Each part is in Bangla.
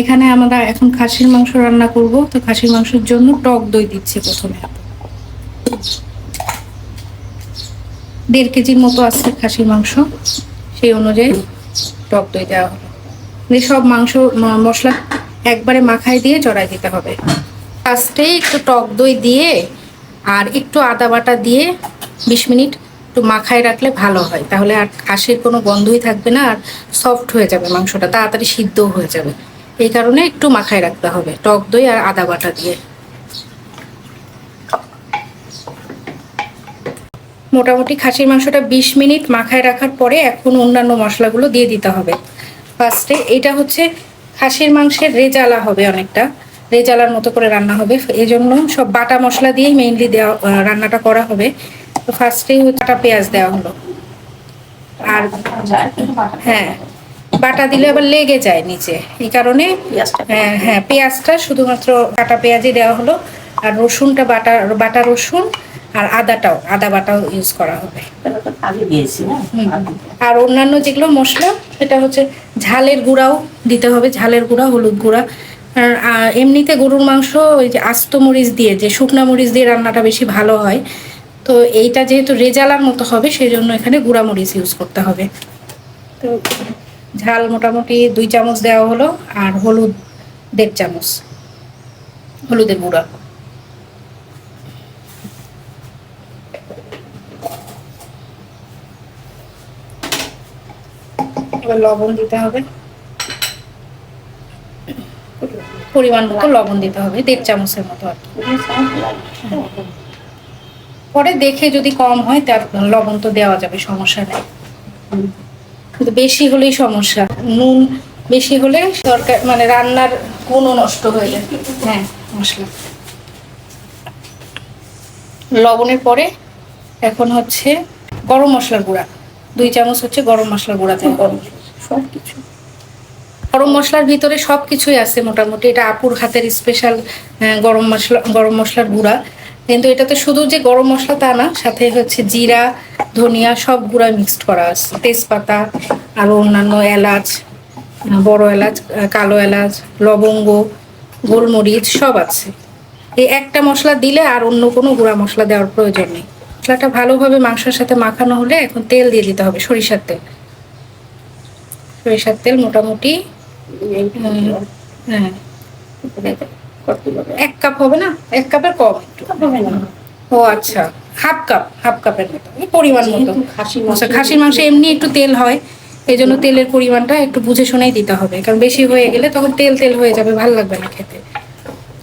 এখানে আমরা এখন খাসির মাংস রান্না করব। তো খাসির মাংসের জন্য টক দই দিচ্ছি প্রথমে। দেড় কেজির মতো আছে খাসির মাংস। সেই অনুযায়ী টক দই দেওয়া হলো। দিয়ে সব মাংস মশলা একবারে মাখায় দিয়ে চড়াই দিতে হবে। ফার্স্টে একটু টক দই দিয়ে আর একটু আদা বাটা দিয়ে বিশ মিনিট একটু মাখায় রাখলে ভালো হয়। তাহলে আর খাসির কোনো গন্ধই থাকবে না আর সফট হয়ে যাবে মাংসটা, তাড়াতাড়ি সিদ্ধ হয়ে যাবে। এই কারণে একটু মাখায় রাখতে হবে। টক দই আর আদা বাটা দিয়ে। মোটামুটি খাসির মাংসটা বিশ মিনিট মাখায় রাখার পরে এখন অন্যান্য মশলাগুলো দিয়ে দিতে হবে। ফার্স্টে এটা হচ্ছে খাসির মাংসের রেজালা হবে অনেকটা। রেজালার মতো করে রান্না হবে। এই জন্য সব বাটা মশলা দিয়েই মেইনলি দেওয়া রান্নাটা করা হবে। তো ফার্স্টেই কাটা পেঁয়াজ দেওয়া হলো। আর হ্যাঁ। বাটা দিলে আবার লেগে যায় নিচে। এই কারণে হ্যাঁ হ্যাঁ পেঁয়াজটা শুধুমাত্র কাটা পেঁয়াজই দেওয়া হলো আর রসুনটা বাটা বাটা রসুন আর আদাটাও আদা বাটাও ইউজ করা হবে। আগে। আর অন্যান্য যেগুলো মশলা সেটা হচ্ছে ঝালের গুঁড়াও দিতে হবে ঝালের গুঁড়া হলুদ গুঁড়া। আর এমনিতে গরুর মাংস ওই যে আস্ত মরিচ দিয়ে যে শুকনা মরিচ দিয়ে রান্নাটা বেশি ভালো হয় তো এইটা যেহেতু রেজালার মতো হবে সেই জন্য এখানে গুঁড়া মরিচ ইউজ করতে হবে। তো ঝাল মোটামুটি দুই চামচ দেওয়া হলো আর হলুদ দেড় চামচ, হলুদের গুঁড়া। এবার লবণ দিতে হবে। পরিমাণ মতো লবণ দিতে হবে, দেড় চামচের মতো আর কি। পরে দেখে যদি কম হয় তার লবণ তো দেওয়া যাবে, সমস্যা নেই। কিন্তু বেশি হলেই সমস্যা। নুন বেশি হলে তরকারি মানে রান্নার গুণও নষ্ট হয়ে যায়। হ্যাঁ মশলা। লবণের পরে এখন হচ্ছে গরম মশলার গুঁড়া। দুই চামচ হচ্ছে গরম মশলার গুঁড়া হবে। সব কিছু গরম মশলার ভিতরে সব কিছুই আছে মোটামুটি। এটা আপুর হাতের স্পেশাল গরম মশলা গরম মশলার গুঁড়া। কিন্তু এটাতে শুধু যে গরম মশলা তা না সাথে হচ্ছে জিরা ধনিয়া সব গুঁড়া মিক্সড করা আছে। তেজপাতা আর অন্যান্য এলাচ বড় এলাচ কালো এলাচ লবঙ্গ গোলমরিচ সব আছে। এই একটা মশলা দিলে আর অন্য কোনো গুঁড়া মশলা দেওয়ার প্রয়োজন নেই। মশলাটা ভালোভাবে মাংসের সাথে মাখানো হলে এখন তেল দিয়ে দিতে হবে সরিষার তেল। সরিষার তেল মোটামুটি হ্যাঁ? এক কাপ হবে না? এক কাপের কম ও আচ্ছা। হাফ কাপ হাফ কাপের মতো। পরিমাণ মতো। খাসির মাংস- আচ্ছা এমনি একটু তেল হয় এই জন্য তেলের পরিমাণটা একটু বুঝে শুনেই দিতে হবে। কারণ বেশি হয়ে গেলে তখন তেল তেল হয়ে যাবে ভালো লাগবে না খেতে।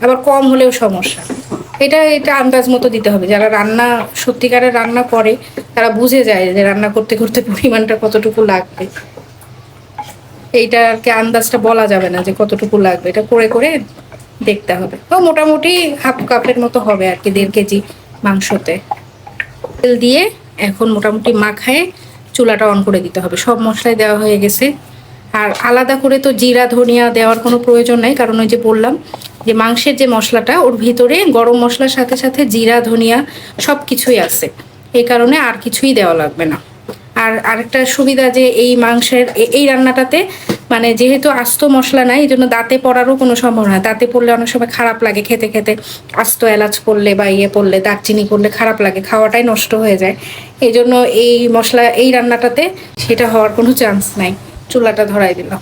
আবার কম হলেও সমস্যা। এটা এটা আন্দাজ মতো দিতে হবে। যারা রান্না সত্যিকারের রান্না করে তারা বুঝে যায় যে রান্না করতে করতে পরিমাণটা কতটুকু লাগবে। এইটা আর কি আন্দাজটা বলা যাবে না যে কতটুকু লাগবে। এটা করে করে দেখতে হবে। তো মোটামুটি হাফ কাপের মতো হবে আর কি, দেড় কেজি মাংসতে। তেল দিয়ে এখন মোটামুটি মাখায় চুলাটা অন করে দিতে হবে। সব মশলাই দেওয়া হয়ে গেছে। আর আলাদা করে তো জিরা, ধনিয়া দেওয়ার কোনো প্রয়োজন নাই, কারণ ওই যে বললাম যে মাংসের যে মশলাটা, ওর ভিতরে গরম মশলার সাথে সাথে জিরা, ধনিয়া সব কিছুই আছে। এই কারণে আর কিছুই দেওয়া লাগবে না। আর আরেকটা সুবিধা যে এই মাংসের এই রান্নাটাতে মানে যেহেতু আস্ত মশলা নাই এই জন্য দাঁতে পড়ারও কোনো সম্ভাবনা দাঁতে পড়লে অনেক সময় খারাপ লাগে খেতে খেতে। আস্ত এলাচ পড়লে বা ইয়ে পড়লে, দারচিনি পড়লে খারাপ লাগে, খাওয়াটাই নষ্ট হয়ে যায়। এই জন্য এই মশলা, এই রান্নাটাতে সেটা হওয়ার কোনো চান্স নাই। চুলাটা ধরাই দিলাম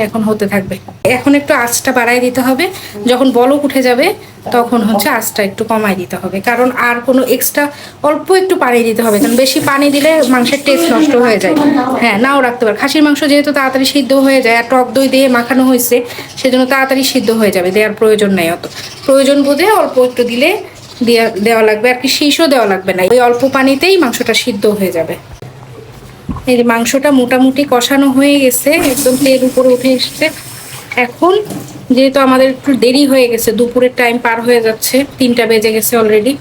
এখন হতে থাকবে। এখন একটু আঁচটা বাড়াই দিতে হবে। যখন বলক উঠে যাবে, তখন হচ্ছে আঁচটা একটু কমাই দিতে হবে। কারণ আর কোনো এক্সট্রা অল্প একটু পানি দিতে হবে। কারণ বেশি পানি দিলে মাংসের টেস্ট নষ্ট হয়ে যায়। হ্যাঁ নাও রাখতে পারে। খাসির মাংস যেহেতু তাড়াতাড়ি সিদ্ধ হয়ে যায় আর টক দই দিয়ে মাখানো হয়েছে, সেজন্য তাড়াতাড়ি সিদ্ধ হয়ে যাবে। দেওয়ার প্রয়োজন নেই অত। প্রয়োজন বোধে অল্প একটু দিলে দেওয়া লাগবে। আর কি শীষও দেওয়া লাগবে না। ওই অল্প পানিতেই মাংসটা সিদ্ধ হয়ে যাবে। এই মাংসটা মোটামুটি কষানো হয়ে গেছে, একদম তেল উপরে উঠে এসেছে। এখন যেহেতু আমাদের একটু দেরি হয়ে গেছে, দুপুরের টাইম পার হয়ে যাচ্ছে, তিনটা বেজে গেছে অলরেডি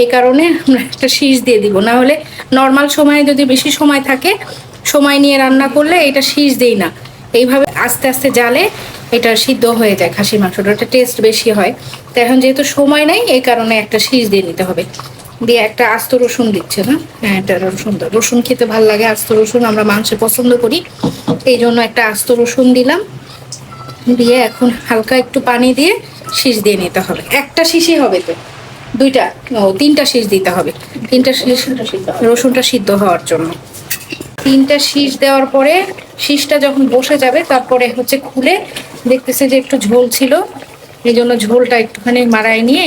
এই কারণে আমরা একটা শীষ দিয়ে দিব। না হলে নর্মাল সময়ে যদি বেশি সময় থাকে, সময় নিয়ে রান্না করলে এটা শীষ দেই না। এইভাবে আস্তে আস্তে জালে এটা সিদ্ধ হয়ে যায়, খাসির মাংসটা। এটা টেস্ট বেশি হয়। তো এখন যেহেতু সময় নেই, এই কারণে একটা শীষ দিয়ে নিতে হবে। দিয়ে একটা আস্ত রসুন দিচ্ছে না? হ্যাঁ এটা রসুন। রসুন খেতে ভালো লাগে আস্ত রসুন আমরা মাংসে পছন্দ করি। এই জন্য একটা আস্ত রসুন দিলাম। দিয়ে এখন হালকা একটু পানি দিয়ে শীষ দিয়ে নিতে হবে। একটা শীষই হবে তো। দুইটা ও তিনটা শীষ দিতে হবে। তিনটা শীষ রসুনটা সিদ্ধ রসুনটা সিদ্ধ হওয়ার জন্য। তিনটা শীষ দেওয়ার পরে শীষটা যখন বসে যাবে তারপরে হচ্ছে খুলে দেখতেছে যে একটু ঝোল ছিল। এই জন্য ঝোলটা একটুখানি মারায় নিয়ে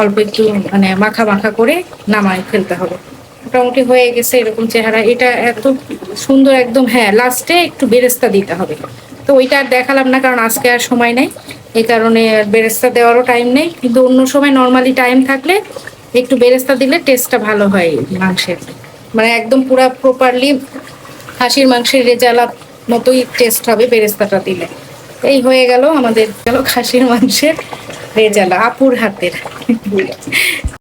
অল্প একটু মানে মাখা মাখা করে নামায় ফেলতে হবে। মোটামুটি হয়ে গেছে এরকম চেহারা। এটা এত সুন্দর একদম হ্যাঁ লাস্টে একটু বেরেস্তা দিতে হবে। তো ওইটা আর দেখালাম না, কারণ আজকে আর সময় নেই। এই কারণে বেরেস্তা দেওয়ারও টাইম নেই। কিন্তু অন্য সময় নর্মালি টাইম থাকলে একটু বেরেস্তা দিলে টেস্টটা ভালো হয় মাংসের। মানে একদম পুরা প্রপারলি খাসির মাংসের রেজালা মতোই টেস্ট হবে বেরেস্তাটা দিলে। এই হয়ে গেল আমাদের গেল খাসির মাংসের রেজালা আপুর হাতের